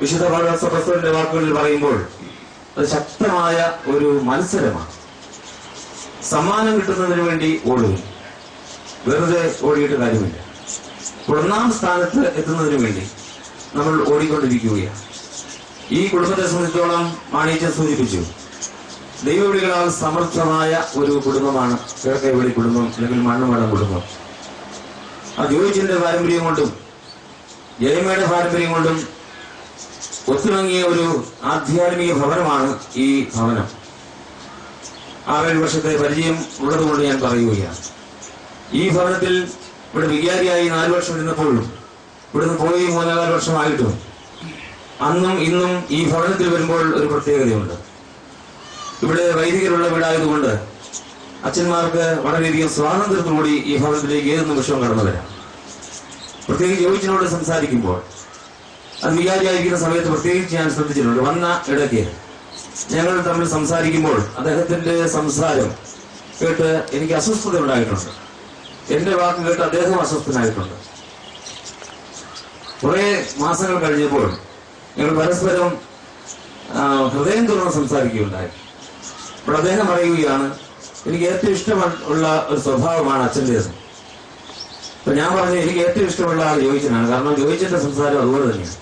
വിശുദ്ധ പ്രസിഡന്റ് വാക്കുകളിൽ പറയുമ്പോൾ അത് ശക്തമായ ഒരു മത്സരമാണ്. സമ്മാനം കിട്ടുന്നതിന് വേണ്ടി ഓടുക വെറുതെ ഓടിയിട്ട് കാര്യമില്ല. ഒന്നാം സ്ഥാനത്ത് എത്തുന്നതിന് വേണ്ടി നമ്മൾ ഓടിക്കൊണ്ടിരിക്കുകയാണ്. ഈ കുടുംബത്തെ സംബന്ധിച്ചോളം മാണീച്ചൻ സൂചിപ്പിച്ചു ദൈവവിളികളാൽ സമർത്ഥമായ ഒരു കുടുംബമാണ് കിഴക്കേവിളി കുടുംബം അല്ലെങ്കിൽ മണ്ണുമടം കുടുംബം. ആ ജോയിച്ചിന്റെ പാരമ്പര്യം കൊണ്ടും ജയമയുടെ പാരമ്പര്യം കൊണ്ടും ഒത്തുണങ്ങിയ ഒരു ആധ്യാത്മിക ഭവനമാണ് ഈ ഭവനം. ആറേഴ് വർഷത്തെ പരിചയം ഉള്ളതുകൊണ്ട് ഞാൻ പറയുകയാണ്. ഈ ഭവനത്തിൽ ഇവിടെ വികാരിയായി നാല് വർഷം ഇരുന്നപ്പോഴും ഇവിടുന്ന് പോയി മൂന്നാൽ വർഷമായിട്ടും അന്നും ഇന്നും ഈ ഭവനത്തിൽ വരുമ്പോൾ ഒരു പ്രത്യേകതയുണ്ട്. ഇവിടെ വൈദികരുള്ള വീടായതുകൊണ്ട് അച്ഛന്മാർക്ക് വളരെയധികം സ്വാതന്ത്ര്യത്തോടുകൂടി ഈ ഭവനത്തിലേക്ക് ഏത് നിമിഷവും കടന്നു വരാം. പ്രത്യേകിച്ച് യോജിച്ചിനോട് സംസാരിക്കുമ്പോൾ അത് വികാരിയായിരിക്കുന്ന സമയത്ത് പ്രത്യേകിച്ച് ഞാൻ ശ്രദ്ധിച്ചിട്ടുണ്ട്. വന്ന ഇടയ്ക്ക് ഞങ്ങൾ തമ്മിൽ സംസാരിക്കുമ്പോൾ അദ്ദേഹത്തിന്റെ സംസാരം കേട്ട് എനിക്ക് അസ്വസ്ഥത ഉണ്ടായിട്ടുണ്ട്. എന്റെ വാക്ക് കേട്ട് അദ്ദേഹം അസ്വസ്ഥനായിട്ടുണ്ട്. കുറെ മാസങ്ങൾ കഴിഞ്ഞപ്പോൾ ഞങ്ങൾ പരസ്പരം ഹൃദയം തുറന്ന് സംസാരിക്കുകയുണ്ടായി. അപ്പോൾ അദ്ദേഹം പറയുകയാണ് എനിക്ക് ഏറ്റവും ഇഷ്ടമുള്ള ഒരു സ്വഭാവമാണ് അച്ഛന്റെത് അപ്പൊ ഞാൻ പറഞ്ഞു എനിക്ക് ഏറ്റവും ഇഷ്ടമുള്ള ആൾ ജോയിച്ചനാണ് കാരണം ജോയിച്ചന്റെ സംസാരം അതുപോലെ തന്നെയാണ്.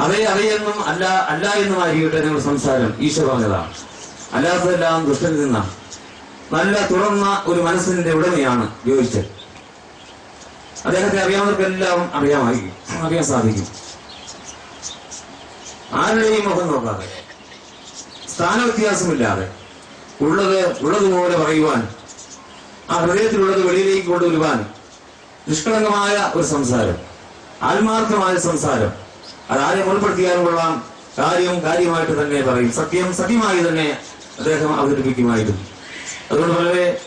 അതേ അവയെന്നും അല്ല അല്ല എന്നും ആയിരിക്കട്ടെ നിങ്ങൾ സംസാരം. ഈശോ പറഞ്ഞതാണ് അല്ലാത്തതെല്ലാം ദുഷ്ടനിൽ നിന്നാണ് നല്ല തുറന്ന ഒരു മനസ്സിന്റെ ഉടമയാണ് ജോയിച്ചൻ അദ്ദേഹത്തെ അറിയാവുന്നവർക്കെല്ലാം അറിയാമായിരിക്കും. അറിയാൻ സാധിക്കും. ആരുടെയും മുഖം നോക്കാതെ സ്ഥാന വ്യത്യാസമില്ലാതെ ഉള്ളത് ഉള്ളതുപോലെ പറയുവാൻ ആ ഹൃദയത്തിലുള്ളത് വെളിയിലേക്ക് കൊണ്ടുവരുവാൻ നിഷ്കളങ്കമായ ഒരു സംസാരം ആത്മാർത്ഥമായ സംസാരം അതാരെ മുൻപെടുത്തിയാലും കൊള്ളാം. കാര്യം കാര്യമായിട്ട് തന്നെ പറയും. സത്യം സത്യമായി തന്നെ അദ്ദേഹം അവതരിപ്പിക്കുമായിരുന്നു. അതുകൊണ്ട് വളരെ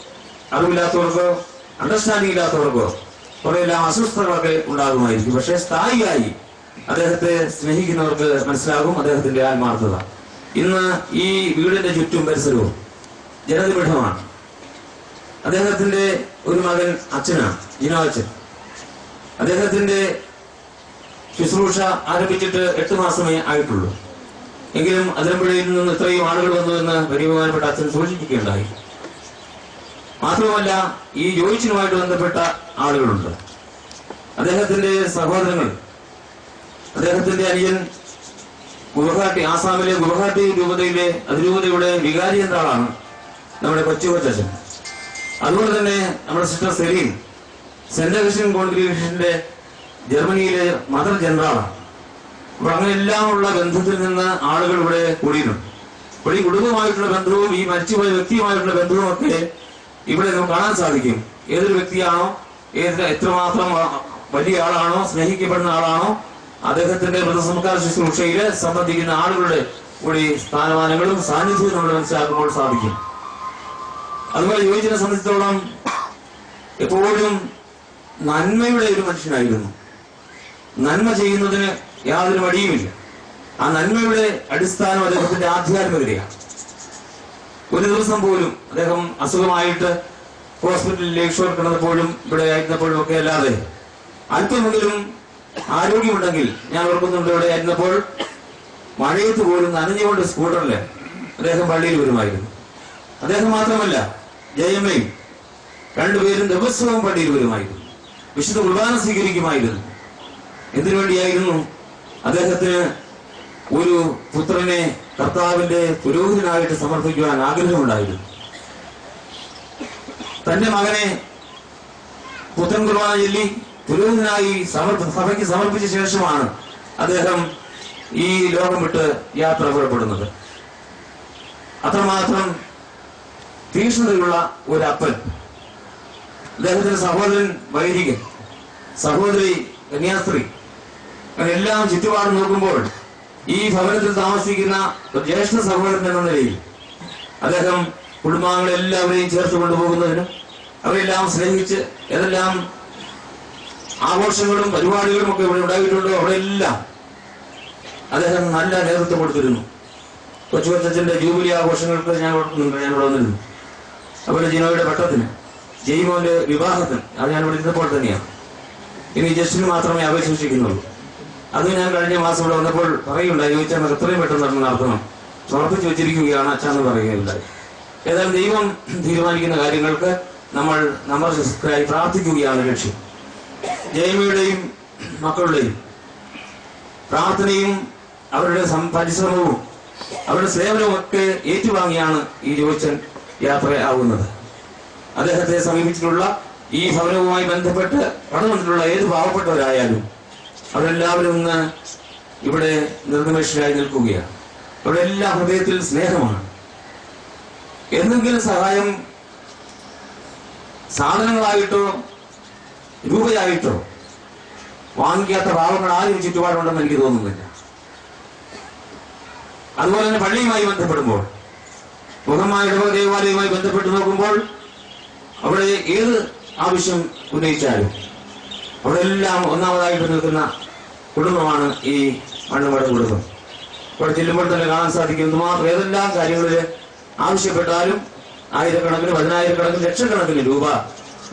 അറിവില്ലാത്തവർക്കോ അണ്ടർസ്റ്റാൻഡിംഗ് ഇല്ലാത്തവർക്കോ കുറെയെല്ലാം അസ്വസ്ഥതകളൊക്കെ ഉണ്ടാകുമായിരിക്കും. പക്ഷെ സ്ഥായിയായി അദ്ദേഹത്തെ സ്നേഹിക്കുന്നവർക്ക് മനസ്സിലാകും അദ്ദേഹത്തിന്റെ ആത്മാർത്ഥത. ഇന്ന് ഈ വീടിന്റെ ചുറ്റും പരിസരവും ജനനിബിഡമാണ് അദ്ദേഹത്തിന്റെ ഒരു മകൻ അച്ഛനാണ് ജിനോ അദ്ദേഹത്തിന്റെ ശുശ്രൂഷ ആരംഭിച്ചിട്ട് എട്ട് മാസമേ ആയിട്ടുള്ളൂ. എങ്കിലും അതിരമ്പുഴയിൽ നിന്ന് ഇത്രയും ആളുകൾ വന്നു എന്ന് ബഹുമാനപ്പെട്ട അച്ഛൻ സൂചിപ്പിക്കുകയുണ്ടായി. മാത്രമല്ല ഈ ജോയിച്ചിനുമായിട്ട് ബന്ധപ്പെട്ട ആളുകളുണ്ട്. അദ്ദേഹത്തിന്റെ സഹോദരങ്ങൾ അദ്ദേഹത്തിന്റെ അനിയൻ ഗുവഹാട്ടി ആസാമിലെ ഗുവഹാട്ടി രൂപതയിലെ അതിരൂപതയുടെ വികാരി എന്ന ആളാണ് നമ്മുടെ കൊച്ചു കൊച്ചച്ഛൻ. അതുകൊണ്ട് തന്നെ നമ്മുടെ സിസ്റ്റർ സെലീൻ സെന്റ് അഗസ്റ്റിൻ കോൺഗ്രിഗേഷന്റെ ജർമ്മനിയിലെ മദർ ജനറലാണ് അപ്പൊ ഉള്ള ബന്ധത്തിൽ നിന്ന് ആളുകൾ ഇവിടെ കൂടിയിട്ടുണ്ട്. അപ്പോൾ ഈ കുടുംബമായിട്ടുള്ള ബന്ധവും ഈ മരിച്ചുപോയ വ്യക്തിയുമായിട്ടുള്ള ബന്ധവും ഒക്കെ ഇവിടെ നമുക്ക് കാണാൻ സാധിക്കും. ഏതൊരു വ്യക്തിയാണോ ഏത് എത്രമാത്രം വലിയ ആളാണോ സ്നേഹിക്കപ്പെടുന്ന ആളാണോ അദ്ദേഹത്തിന്റെ മൃതസംസ്കാര ശുശ്രൂഷയിൽ സംബന്ധിക്കുന്ന ആളുകളുടെ കൂടി സ്ഥാനമാനങ്ങളും സാന്നിധ്യവും നമ്മൾ മനസ്സിലാക്കുമ്പോൾ സാധിക്കും. അതുപോലെ യോജിനെ സംബന്ധിച്ചിടത്തോളം എപ്പോഴും നന്മയുടെ ഒരു മനുഷ്യനായിരുന്നു. നന്മ ചെയ്യുന്നതിന് യാതൊരു മടിയുമില്ല ആ നന്മയുടെ അടിസ്ഥാനം അദ്ദേഹത്തിന്റെ ആധ്യാത്മികതയാണ്. ഒരു ദിവസം പോലും അദ്ദേഹം അസുഖമായിട്ട് ഹോസ്പിറ്റലിൽ ലേക്ഷോർ കിടന്നപ്പോഴും ഇവിടെ ആയിരുന്നപ്പോഴും ഒക്കെ അല്ലാതെ അല്പമെങ്കിലും ആരോഗ്യമുണ്ടെങ്കിൽ ഞാൻ ഓർക്കുന്നുണ്ട് ഇവിടെ ആയിരുന്നപ്പോൾ മഴയത്ത് പോലും നനഞ്ഞുകൊണ്ട് സ്കൂട്ടറിൽ അദ്ദേഹം പള്ളിയിൽ വരുമായിരുന്നു. അദ്ദേഹം മാത്രമല്ല ജയമ്മയും രണ്ടുപേരും ദിവസവും പള്ളിയിൽ വരുമായിരുന്നു. വിശുദ്ധ കുർബാന സ്വീകരിക്കുമായിരുന്നു. എന്തിനു വേണ്ടിയായിരുന്നു അദ്ദേഹത്തിന് ഒരു പുത്രനെ കർത്താവിന്റെ പുരോഹിതനായിട്ട് സമർപ്പിക്കുവാൻ ആഗ്രഹമുണ്ടായിരുന്നു തന്റെ മകനെ പുത്രൻ കുർബാന ചൊല്ലി പുരോഹിതനായി സഭയ്ക്ക് സമർപ്പിച്ച ശേഷമാണ് അദ്ദേഹം ഈ ലോകം വിട്ട് യാത്ര പുറപ്പെടുന്നത്. അത്രമാത്രം തീക്ഷ്ണതയുള്ള ഒരു അപ്പൻ. അദ്ദേഹത്തിന്റെ സഹോദരൻ വൈദികൻ സഹോദരി കന്യാസ്ത്രീ. എല്ലാം ചുറ്റുപാട് നോക്കുമ്പോൾ ഈ ഭവനത്തിൽ താമസിക്കുന്ന ജ്യേഷ്ഠ സഹോദരൻ എന്ന നിലയിൽ അദ്ദേഹം കുടുംബാംഗങ്ങളെ എല്ലാവരെയും ചേർത്ത് കൊണ്ടുപോകുന്നതിനും അവരെല്ലാം സ്നേഹിച്ച് ഏതെല്ലാം ആഘോഷങ്ങളും പരിപാടികളും ഒക്കെ ഇവിടെ ഉണ്ടായിട്ടുണ്ടോ അവിടെയെല്ലാം അദ്ദേഹം നല്ല നേതൃത്വം കൊടുത്തിരുന്നു. കൊച്ചു കൊച്ചച്ഛന്റെ ജൂബിലി ആഘോഷങ്ങൾക്ക് ഞാൻ ഞാൻ ഇവിടെ വന്നിരുന്നു. അതുപോലെ ജിനോയുടെ പട്ടത്തിന് ജയ്മോന്റെ വിവാഹത്തിന് അത് ഞാൻ ഇവിടെ ഇരുന്നപ്പോൾ തന്നെയാണ്. ഇനി ജസ്റ്റിന് മാത്രമേ അവശേഷിക്കുന്നുള്ളൂ അത് ഞാൻ കഴിഞ്ഞ മാസം ഇവിടെ വന്നപ്പോൾ പറയുണ്ടായി ചോദിച്ചാൽ എത്രയും പെട്ടെന്ന് നടന്ന് നടത്തണം. സമർപ്പിച്ചു വെച്ചിരിക്കുകയാണ് അച്ഛാന്ന് പറയുകയുണ്ടായി. ഏതായാലും ദൈവം തീരുമാനിക്കുന്ന കാര്യങ്ങൾക്ക് നമ്മൾ നമ്മൾക്കായി പ്രാർത്ഥിക്കുകയാണ് ലക്ഷ്യം. ജയമയുടെയും മക്കളുടെയും പ്രാർത്ഥനയും അവരുടെ പരിശ്രമവും അവരുടെ സേവനവും ഒക്കെ ഏറ്റുവാങ്ങിയാണ് ഈ ജോയിച്ചൻ യാത്രയാവുന്നത്. അദ്ദേഹത്തെ സമീപിച്ചിട്ടുള്ള ഈ ഭവനവുമായി ബന്ധപ്പെട്ട് കടന്നു ഏത് പാവപ്പെട്ടവരായാലും അവരെല്ലാവരും ഇന്ന് ഇവിടെ നിർനിമേഷരായി നിൽക്കുകയാണ്. അവരുടെ എല്ലാ ഹൃദയത്തിൽ സ്നേഹമാണ്. എന്തെങ്കിലും സഹായം സാധനങ്ങളായിട്ടോ രൂപയായിട്ടോ വാങ്ങിക്കാത്ത പാവങ്ങൾ ആരും ചുറ്റുപാടുണ്ടെന്ന് എനിക്ക് തോന്നുന്നില്ല. അതുപോലെ തന്നെ പള്ളിയുമായി ബന്ധപ്പെടുമ്പോൾ ഇടവക ദേവാലയവുമായി ബന്ധപ്പെട്ട് നോക്കുമ്പോൾ അവിടെ ഏത് ആവശ്യം ഉന്നയിച്ചാലും അവിടെ ഒന്നാമതായിട്ട് നിൽക്കുന്ന കുടുംബമാണ് ഈ മണ്ണുമട കുടുംബം. അവിടെ ചെല്ലുമ്പോൾ തന്നെ കാണാൻ സാധിക്കും എന്തുമാത്രം ഏതെല്ലാം കാര്യങ്ങളിൽ ആവശ്യപ്പെട്ടാലും ആയിരക്കണക്കിന് പതിനായിരക്കണക്കിന് ലക്ഷക്കണക്കിന് രൂപ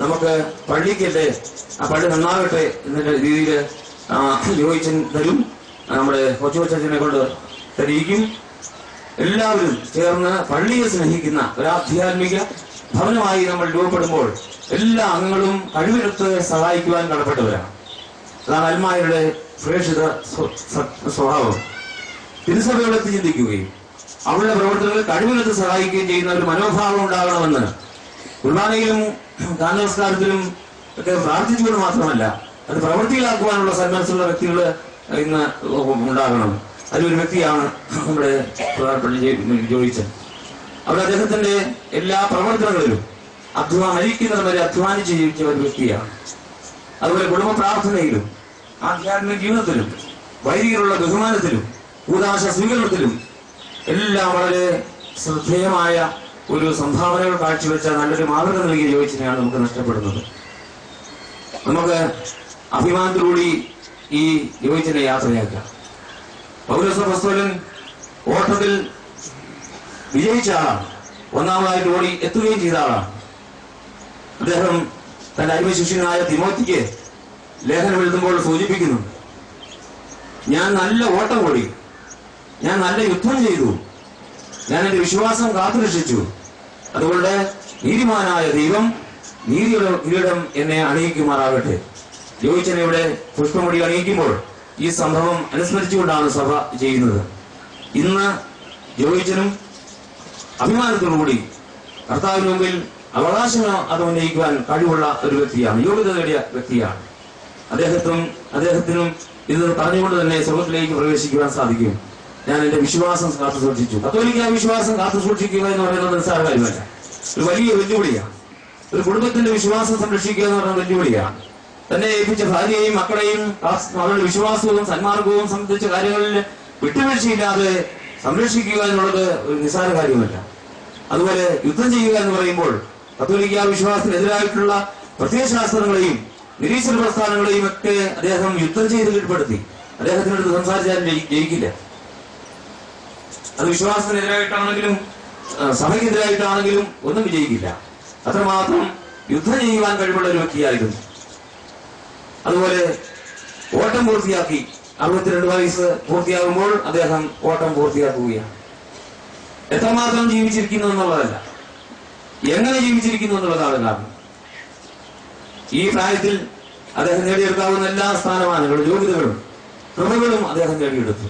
നമുക്ക് പള്ളിക്കല്ലേ ആ പള്ളി നന്നാകട്ടെ എന്ന രീതിയിൽ യോജിച്ചൻ തരും. നമ്മുടെ കൊച്ചു കൊച്ചനെ കൊണ്ട് തരിക്കും എല്ലാവരും ചേർന്ന് പള്ളിയെ സ്നേഹിക്കുന്ന ഒരു ആധ്യാത്മിക ഭവനമായി നമ്മൾ രൂപപ്പെടുമ്പോൾ എല്ലാ അംഗങ്ങളും കഴിവിനെടുത്ത് സഹായിക്കുവാൻ കടപ്പെട്ടവരാണ്. അതാണ് അൽമായരുടെ സുരക്ഷിത സ്വ- സ്വ- സ്വഭാവം. തിരുസഭയോടൊത്ത് ചിന്തിക്കുകയും അവളുടെ പ്രവർത്തനങ്ങൾ കഴിവിനെടുത്ത് സഹായിക്കുകയും ചെയ്യുന്ന ഒരു മനോഭാവം ഉണ്ടാകണമെന്ന് കുർബാനയിലും ഗാനനമസ്കാരത്തിലും ഒക്കെ പ്രാർത്ഥിച്ചുകൊണ്ട് മാത്രമല്ല അത് പ്രവൃത്തിയിലാക്കുവാനുള്ള സന്മനസ്സുള്ള വ്യക്തികൾ ഇന്ന് ഉണ്ടാകണം. അതിലൊരു വ്യക്തിയാണ് നമ്മുടെ ജോയിച്ചൻ. അവിടെ അദ്ദേഹത്തിന്റെ എല്ലാ പ്രവർത്തനങ്ങളിലും അധ്വാനം മരിക്കുന്നത് വരെ അധ്വാനിച്ച് ജീവിച്ച ഒരു വ്യക്തിയാണ്. അതുപോലെ കുടുംബ പ്രാർത്ഥനയിലും ആധ്യാത്മിക ജീവിതത്തിലും വൈദികരുള്ള ബഹുമാനത്തിലും കൂതാശ സ്വീകരണത്തിലും എല്ലാം വളരെ ശ്രദ്ധേയമായ ഒരു സംഭാവനകൾ കാഴ്ചവെച്ച നല്ലൊരു മാതൃക നൽകിയ ജോയിച്ചിനെയാണ് നമുക്ക് നഷ്ടപ്പെടുന്നത്. നമുക്ക് അഭിമാനത്തിലൂടി ഈ യോജിച്ചനെ യാത്രയാക്കാം. പൗരസ്വസ്തോലൻ ഓട്ടത്തിൽ വിജയിച്ച ആളാണ് ഒന്നാമതായിട്ട് ഓടി എത്തുകയും ചെയ്ത ആളാണ് അദ്ദേഹം തന്റെ അരിമശിഷ്യനായ തിമോത്തിക്ക് ലേഖനം എഴുതുമ്പോൾ സൂചിപ്പിക്കുന്നു ഞാൻ നല്ല ഓട്ടം ഓടി. ഞാൻ നല്ല യുദ്ധം ചെയ്തു. ഞാൻ എന്റെ വിശ്വാസം കാത്തുരക്ഷിച്ചു. അതുകൊണ്ട് നീതിമാനായ ദൈവം നീതിയുടെ കിരീടം എന്നെ അണിയിക്കുമാറാകട്ടെ. ജോയിച്ചനെ ഇവിടെ പുഷ്പമുടി അണിയിക്കുമ്പോൾ ഈ സംഭവം അനുസ്മരിച്ചുകൊണ്ടാണ് സഭ ചെയ്യുന്നത്. ഇന്ന് ജോയിച്ചനും അഭിമാനത്തോടുകൂടി കർത്താവിന് മുമ്പിൽ അവകാശങ്ങൾ അത് ഉന്നയിക്കുവാൻ കഴിവുള്ള ഒരു വ്യക്തിയാണ് യോഗ്യത നേടിയ വ്യക്തിയാണ്. അദ്ദേഹത്തിനും അദ്ദേഹത്തിനും ഇത് പറഞ്ഞുകൊണ്ട് തന്നെ സ്വർഗത്തിലേക്ക് പ്രവേശിക്കുവാൻ സാധിക്കും. ഞാൻ എന്റെ വിശ്വാസം കാത്തു സൂക്ഷിച്ചു. കത്തോലിക്ക വിശ്വാസം കാത്തു സൂക്ഷിക്കുക എന്ന് പറയുന്നത് നിസ്സാര കാര്യമല്ല. ഒരു വലിയ വെല്ലുവിളിയാണ്. ഒരു കുടുംബത്തിന്റെ വിശ്വാസം സംരക്ഷിക്കുക എന്ന് പറയുന്നത് വെല്ലുവിളിയാണ്. തന്നെ ഏൽപ്പിച്ച ഭാര്യയെയും മക്കളെയും അവരുടെ വിശ്വാസവും സന്മാർഗവും സംബന്ധിച്ച കാര്യങ്ങളിൽ വിട്ടുവീഴ്ചയില്ലാതെ സംരക്ഷിക്കുക എന്നുള്ളത് ഒരു നിസ്സാര കാര്യമല്ല. അതുപോലെ യുദ്ധം ചെയ്യുക എന്ന് പറയുമ്പോൾ കത്തോലിക്ക വിശ്വാസത്തിനെതിരായിട്ടുള്ള പ്രത്യയശാസ്ത്രങ്ങളെയും നിരീശ്വര പ്രസ്ഥാനങ്ങളെയും ഒക്കെ അദ്ദേഹം യുദ്ധം ചെയ്ത് കീഴ്പ്പെടുത്തി. അദ്ദേഹത്തിനടുത്ത് സംസാരിച്ചാൽ ജയിക്കില്ല. അത് വിശ്വാസത്തിനെതിരായിട്ടാണെങ്കിലും സഭയ്ക്കെതിരായിട്ടാണെങ്കിലും ഒന്നും വിജയിക്കില്ല. അത്രമാത്രം യുദ്ധം ചെയ്യുവാൻ കഴിവുള്ള ഒരു വ്യക്തിയായിരുന്നു. അതുപോലെ ഓട്ടം പൂർത്തിയാക്കി അറുപത്തിരണ്ട് വയസ്സ് പൂർത്തിയാകുമ്പോൾ അദ്ദേഹം ഓട്ടം പൂർത്തിയാക്കുകയാണ്. എത്രമാത്രം ജീവിച്ചിരിക്കുന്നു എന്നുള്ളതല്ല. എങ്ങനെ ജീവിച്ചിരിക്കുന്നു എന്നുള്ളതാണ് കാരണം. ഈ പ്രായത്തിൽ അദ്ദേഹം നേടിയെടുക്കാവുന്ന എല്ലാ സ്ഥാനമാനങ്ങളും യോഗ്യതകളും കൃപകളും അദ്ദേഹം നേടിയെടുത്തു.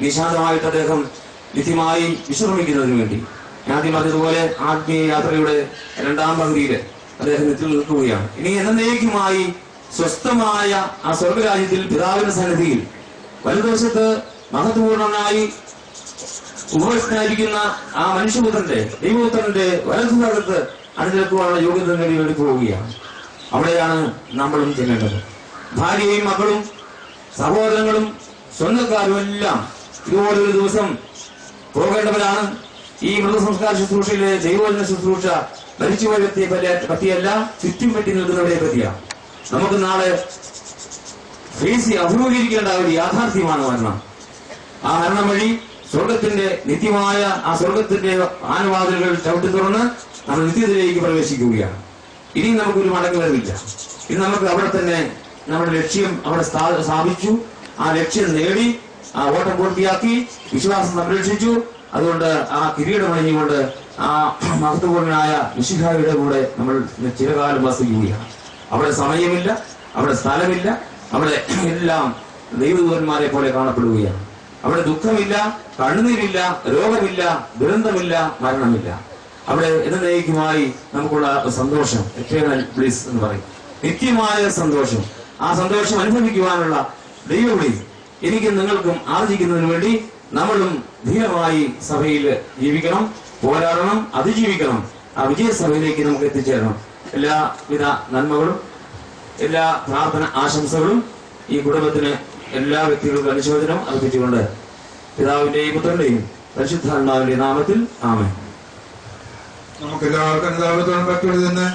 നിശാന്തമായിട്ട് അദ്ദേഹം നിത്യമായി വിശ്രമിക്കുന്നതിന് വേണ്ടി. ഞാൻ പറഞ്ഞതുപോലെ ആത്മീയ യാത്രയുടെ രണ്ടാം പകുതിയിൽ അദ്ദേഹം എത്തി നിൽക്കുകയാണ്. ഇനി എന്നേക്കുമായി സ്വസ്ഥമായ ആ സ്വർഗരാജ്യത്തിൽ പിതാവിന്റെ സന്നിധിയിൽ വലതുവശത്ത് മഹത്വപൂർണനായി ഉപവിഷ്ടനായിരിക്കുന്ന ആ മനുഷ്യപുത്രന്റെ ദൈവപുത്രന്റെ വലതുഭാഗത്ത് അണിനിരക്കുവാനുള്ള യോഗ്യത നേടി പോവുകയാണ്. അവിടെയാണ് നമ്മളും ചെല്ലേണ്ടത് ഭാര്യയും മക്കളും സഹോദരങ്ങളും സ്വന്തക്കാരും എല്ലാം ഇതുപോലെ ഒരു ദിവസം പോകേണ്ടവരാണ്. ഈ മൃതസംസ്കാര ശുശ്രൂഷയിലെ ദൈവവചന ശുശ്രൂഷ മരിച്ചുപോയ വ്യക്തിയെ പറ്റി- പറ്റിയല്ല ചുറ്റും പറ്റി നിൽക്കുന്നവരെ പറ്റിയാണ്. നമുക്ക് നാളെ ഫേസ് അഭിമുഖീകരിക്കേണ്ട ഒരു യാഥാർത്ഥ്യമാണ് മരണം ആ മരണം വഴി സ്വർഗത്തിന്റെ നിത്യമായ ആ സ്വർഗത്തിന്റെ ആനുവാതിലുകൾ ചവിട്ടി തുറന്ന് നമ്മൾ നിത്യത്തിലേക്ക് പ്രവേശിക്കുകയാണ്. ഇനി നമുക്കൊരു മടങ്ങ് വരവില്ല ഇനി നമുക്ക് അവിടെ തന്നെ നമ്മുടെ ലക്ഷ്യം അവിടെ സ്ഥാപിച്ചു. ആ ലക്ഷ്യം നേടി ആ ഓട്ടം പൂർത്തിയാക്കി വിശ്വാസം സംരക്ഷിച്ചു. അതുകൊണ്ട് ആ കിരീടം അണിഞ്ഞുകൊണ്ട് ആ മഹത്വപൂർണനായ വിശുഹായുടെ കൂടെ നമ്മൾ ചിരകാലം വസിക്കുകയാണ്. അവിടെ സമയമില്ല അവിടെ സ്ഥലമില്ല. അവിടെ എല്ലാം ദൈവദൂതന്മാരെ പോലെ കാണപ്പെടുകയാണ്. അവിടെ ദുഃഖമില്ല കണ്ണുനീരില്ല രോഗമില്ല ദുരന്തമില്ല മരണമില്ല. അവിടെ എന്നേക്കുമായി നമുക്കുള്ള സന്തോഷം. പ്ലീസ് എന്ന് പറയും. നിത്യമായ സന്തോഷം. ആ സന്തോഷം അനുഭവിക്കുവാനുള്ള ദൈവവിളി എനിക്കും നിങ്ങൾക്കും ആർജിക്കുന്നതിന് വേണ്ടി നമ്മളും ധീരമായി സഭയിൽ ജീവിക്കണം പോരാടണം അതിജീവിക്കണം. ആ വിജയ സഭയിലേക്ക് നമുക്ക് എത്തിച്ചേരണം. എല്ലാവിധ നന്മകളും എല്ലാ പ്രാർത്ഥന ആശംസകളും ഈ കുടുംബത്തിന് എല്ലാ വ്യക്തികൾക്കും അനുശോചനം അർപ്പിച്ചുകൊണ്ട് പിതാവിന്റെയും പുത്രന്റെയും പരിശുദ്ധാത്മാവിന്റെ നാമത്തിൽ ആമേ നമുക്ക് എല്ലാവർക്കും ഭക്തിയോട് നിന്ന്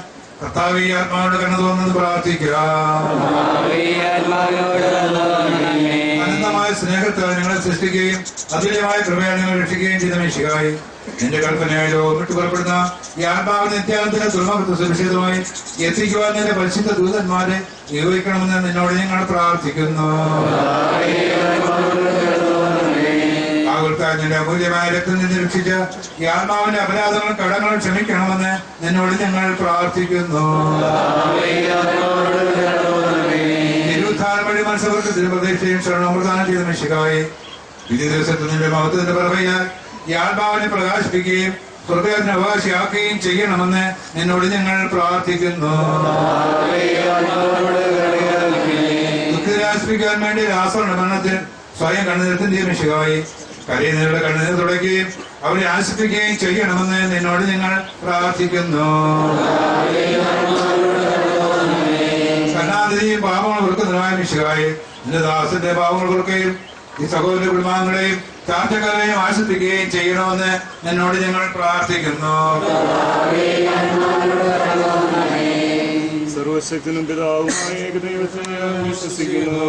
കർത്താവ് ഈ ആത്മാവിനോട് കണ്ണു തോന്നുന്നത് പ്രാർത്ഥിക്കാം. സ്നേഹത്താൽ നിങ്ങളെ സൃഷ്ടിക്കുകയും അതുല്യമായ കൃപയാൽ രക്ഷിക്കുകയും ചെയ്ത മേശികായി നിന്റെ കൽപ്പനയായോ ഒന്നിട്ട് പുറപ്പെടുന്ന ഈ ആത്മാവ് നിത്യാനത്തിന് തുറമകത്ത് സുരക്ഷിതമായി എത്തിക്കുവാൻ നിന്റെ പരിശുദ്ധ ദൂതന്മാരെ നിയോഗിക്കണമെന്ന് നിന്നോട് ഞങ്ങൾ പ്രാർത്ഥിക്കുന്നു. നിന്റെ അമൂല്യമായ രക്തം നിന്ന് രക്ഷിച്ച് ഈ ആത്മാവിന്റെ അപരാധങ്ങളും കടങ്ങളും ക്ഷമിക്കണമെന്ന് നിന്നോട് ഞങ്ങൾ പ്രാർത്ഥിക്കുന്നു. വഴി മനസ്സവർക്ക് തിരുപ്രതീക്ഷയും ശരണമൃദാനം ചെയ്ത മിഷികായി വിധി ദിവസത്തിൽ നിന്റെ മഹത്വത്തിന്റെ പറവയാൽ ഈ ആത്മാവിനെ പ്രകാശിപ്പിക്കുകയും ഹൃദയത്തിന് അവകാശിയാക്കുകയും ചെയ്യണമെന്ന് നിന്നോട് ഞങ്ങൾ പ്രാർത്ഥിക്കുന്നു. ദുഃഖിതരാശിപ്പിക്കാൻ വേണ്ടി രാസവണ മരണത്തിൽ സ്വയം കണ്ണുനിരത്തിന്റെ മിഷികായി കരയുന്നവരുടെ കണ്ണുനീർ തുടയ്ക്കുകയും അവരെ ആശിപ്പിക്കുകയും ചെയ്യണമെന്ന് നിന്നോട് ഞങ്ങൾ പ്രാർത്ഥിക്കുന്നു. മിശികായി നിന്റെ ദാസന്റെ കൊടുക്കുകയും ഈ സഹോദര കുടുംബാംഗങ്ങളെയും ചാർച്ചക്കാരെയും ആശ്വസിക്കുകയും ചെയ്യണമെന്ന് എന്നോട് ഞങ്ങൾ പ്രാർത്ഥിക്കുന്നു. സർവശക്തനും വിശ്വസിക്കുന്നു.